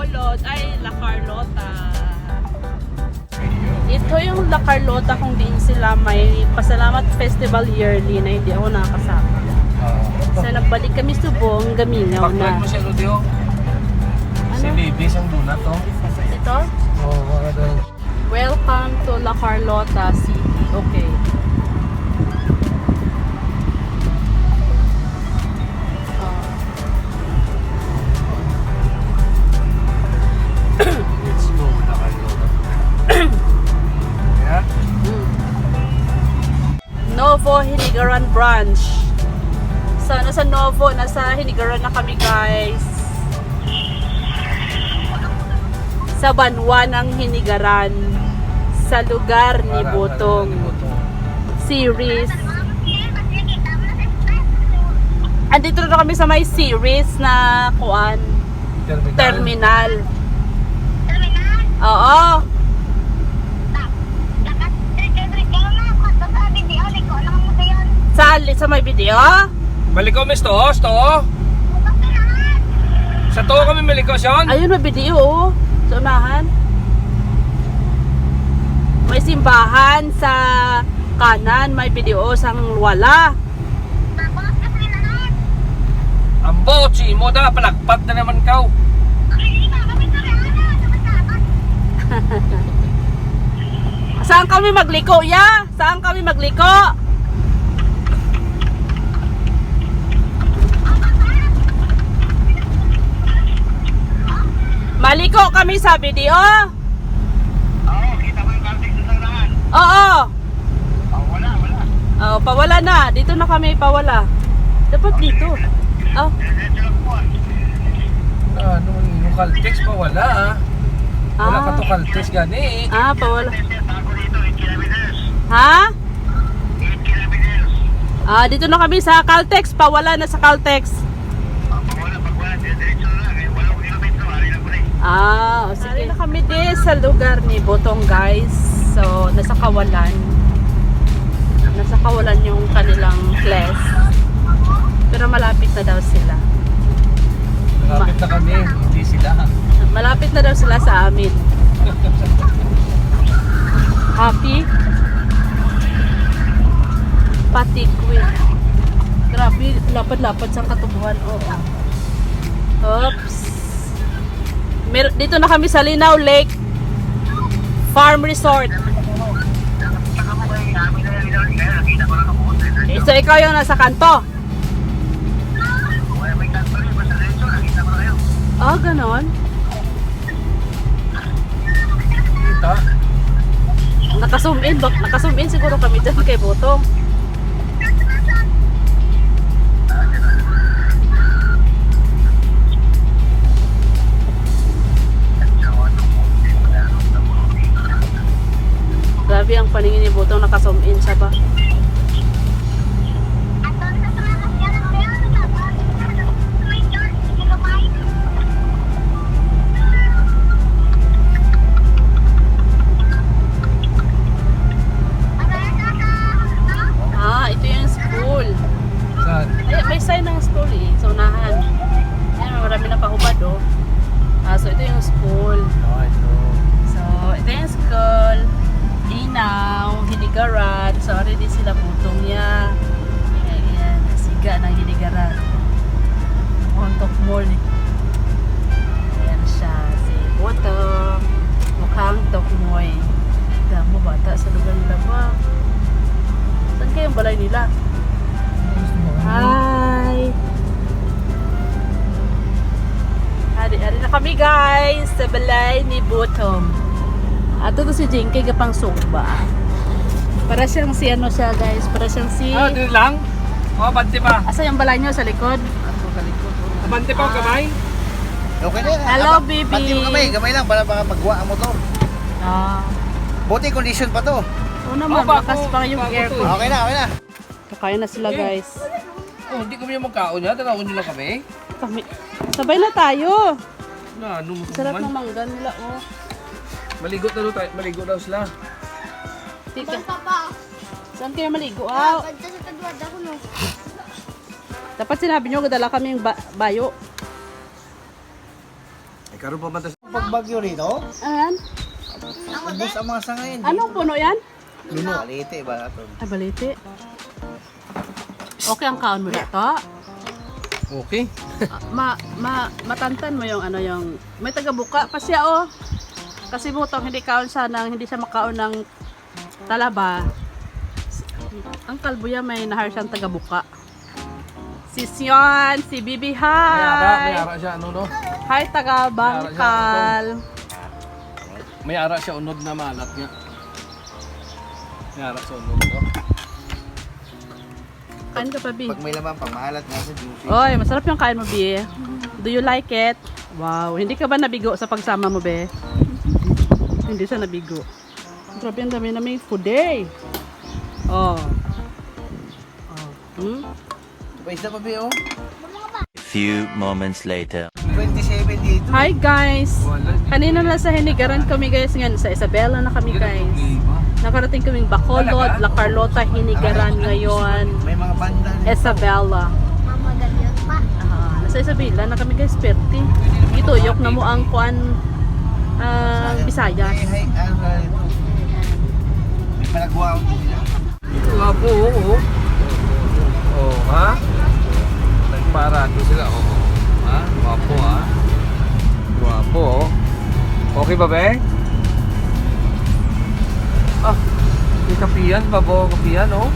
Bacolod, ay La Carlota. Ito yung La Carlota kung din sila may Pasalamat Festival yearly na hindi ako nakakasama. So nagbalik kami Subong, Gamingaw na. mo siya, Rodeo. Si Ano? Libis ang muna to. Ito? Oo, oh. Welcome to La Carlota City. Okay. Hinigaran Branch. So, nasa Novo, nasa Hinigaran na kami guys. Sa Banwa ng Hinigaran. Sa lugar ni Botong. Series. Andito na kami sa may series na kuan. Terminal. Terminal. Oo. Sa, sa may video? Balik ko, Miss Toos, to. Sa to kami malikos yun. Ayun, may video oh. Sa unahan. May simbahan sa kanan, may video sang wala. Ang bochi mo da, palagpag na naman kaw. Saan kami magliko, ya? Saan kami magliko? Maliko kami sa video. Oo, kita mo yung kartik sa sarahan. Oo. Oh, wala, wala. Oh, pawala na. Dito na kami pawala. Dapat dito. Oh. Ah, nung yung Caltex pa wala ah. Wala Ah. ka to Caltex gani eh. ah, pawala. Kasi ako dito, 8 kilometers. Ha? 8 kilometers. Ah, dito na kami sa Caltex. Pawala na sa Caltex. Oh, pag wala, pag wala, diretso na lang. Eh, walang kilometro, ari lang po na eh. Ah, o sige. na kami din sa lugar ni Botong guys. So, nasa Kawalan. Nasa Kawalan yung kanilang class. Pero malapit na daw sila. Malapit na kami, hindi sila. Malapit na daw sila sa amin. Happy? Patikwin. Grabe, lapad-lapad sa katubuhan. Oo. Oops. Mer dito na kami sa Linaw Lake Farm Resort. Ako. Eh, So ikaw yung nasa kanto. Ah, ganon. Naka-zoom in. Naka-zoom in siguro kami dyan kay Botong. Grabe ang paningin ni Botong. Naka-zoom in siya ba? So, already sila putong niya. Ayan, siga ng Hinigaran. Montok Mall. Ayan siya, si Botong. Mukhang Tokmoy. Dami mo bata sa lugar nila ba? Saan kayong balay nila? Hi! Hari, hari na kami guys sa balay ni Bottom. At ito si Jinky kapang sumba. Para siyang si ano siya guys, para siyang si... Ah, dito lang? Oh, bante pa. Asa yung balay niyo sa likod? Ato sa likod. Bante pa ang kamay. Okay na. Hello, Aba, baby. Pati mo kamay, gamay lang para baka magwa ang motor. Ah. Buti condition pa to. Oo naman, Oh, lakas pa yung aircon. Okay na, okay na. Kakain na sila guys. Oh, hindi kami yung magkaon niya. Tanawin nyo lang kami. Kami. Sabay na tayo. Na, ano mo Sarap naman. ng mangga nila oh. Maligo na daw tayo. Maligo daw sila. Tika. Basta pa. Saan kayo maligo? Ah, Ah, sa ako no. dapat sinabi nyo, dala kami yung ba- bayo. Ay, karoon pa ba tayo pagbagyo rito? Ayan. Ubus ang mga sangayin. Anong puno yan? Luno. Alite ba ito? Ay, baliti. Okay ang kaon mo dito. Okay. Ah, ma, ma, matantan mo yung ano yung, may taga-buka pa siya oh. Kasi butong hindi kaon siya ng, hindi siya makaon ng talaba. Ang kalbuya may nahar siyang taga-buka. Si Sion, si Bibi, May ara, may hi! ara siya, ano no? Hi, taga-bangkal. May ara siya unod na malat nga. May ara siya unod, no? Kain ka pa, Bi. Pag may laman, pang maalat nga sa juicy. Oy, masarap yung kain mo, Bi. Do you like it? Wow, hindi ka ba nabigo sa pagsama mo, Be? hindi siya nabigo. Grabe ang dami na may food day. Oh. Oh. Hmm? Pa isa pa ba oh? Few moments later. 27 dito. Hi guys! Kanina na sa Hinigaran kami guys ngayon. Sa Isabela na kami guys. Nakarating kaming Bacolod, La Carlota, Hinigaran ngayon. May mga banda. Isabela. Mama ganyan pa. Ah, nasa Isabela na kami guys, perti. Gituyok na mo ang kuan ah, Bisayas. May palagwa ako nila. Ito nga po, oo. Oh, ha? Nagparado sila, oo. Ha? Wapo, ha? Wapo, oh. Okay ba, be? Ah, may kapiyan, babo kapiyan, oh.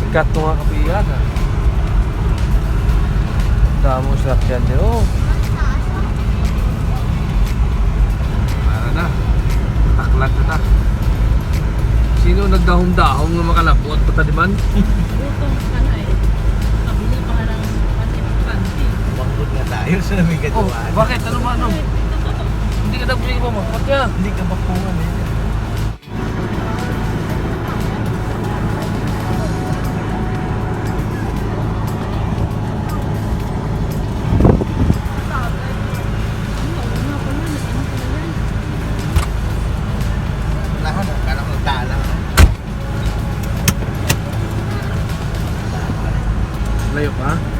Sikat to nga kapiyan, ha? Damo sa yan, eh, oh. Para na. Taklat na na. Sino nagdahong-dahong nga makalapot pataliman? Utong ka na eh. Kabili pa ka ng panty-panty. Bangkot nga tayo sa Oh, bakit? Ano ba ano? Hindi ka nabili mo mo. Ba't ka? Hindi ka bakungan eh. Layo pa?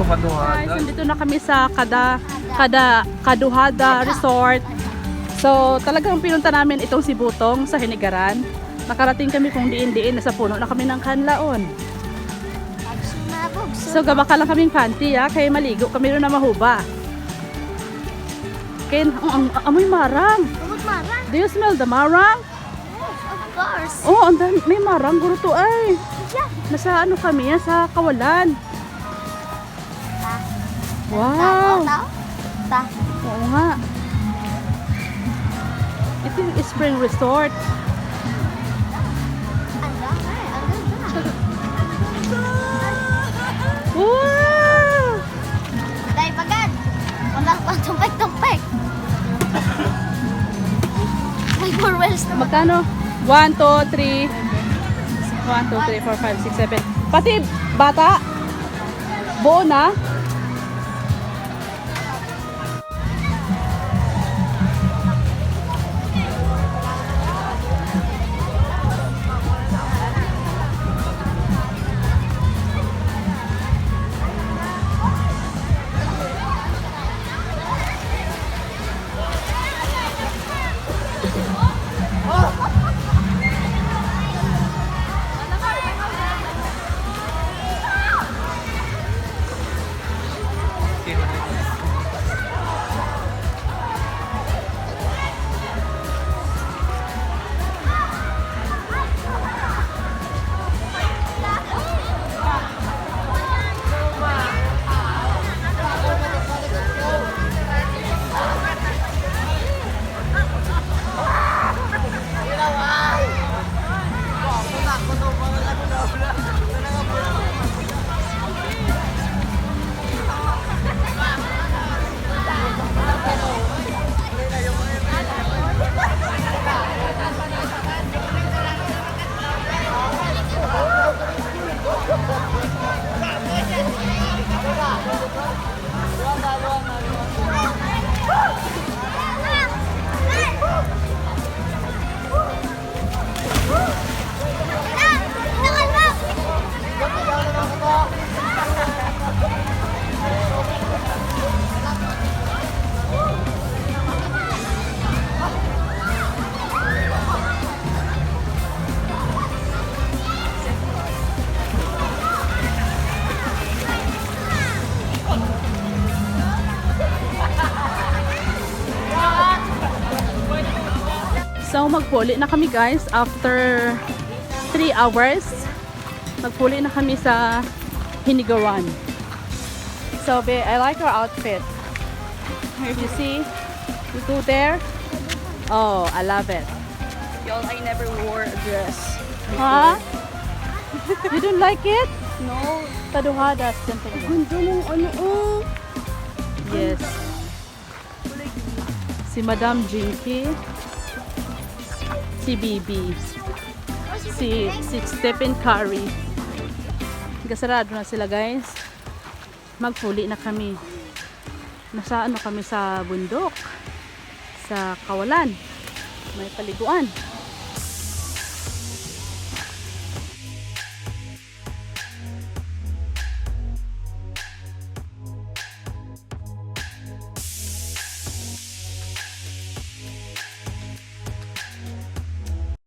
Ah, ito Guys, nandito na kami sa Kada Kada Kaduhada Resort. So, talagang pinunta namin itong si Butong sa Hinigaran. Nakarating kami kung diin-diin, nasa puno na kami ng kanlaon. So, gabaka lang kaming panty, ha? Kaya maligo kami rin na mahuba. Kaya, ang, ang, amoy marang. Tungod marang. Do you smell the marang? Yes, of course. Oh, ang dami, may marang guro to ay. Yeah. Nasa ano kami, yan, sa kawalan. Wow. Tao, Ta. Oo nga. Ito yung spring resort. Ang ganda. Wow! Dahil pagad. Wala pa tumpek-tumpek. May more wells na Magkano? 1, 2, 3. 1, 2, 3, 4, 5, 6, 7. Pati bata? Buo na? Magpuli na kami guys after 3 hours. Magpuli na kami sa Hinigaran. So, be, I like our outfit. If you see, you go there. Oh, I love it. Y'all, I never wore a dress. Huh? you don't like it? No. Taduhadas. Gundo mong ano oh. Yes. Si Madam Jinky. Si Bibi. Si, si Stephen Curry. Gasarado na sila guys. Magpuli na kami. Nasa ano kami sa bundok. Sa kawalan. May paliguan.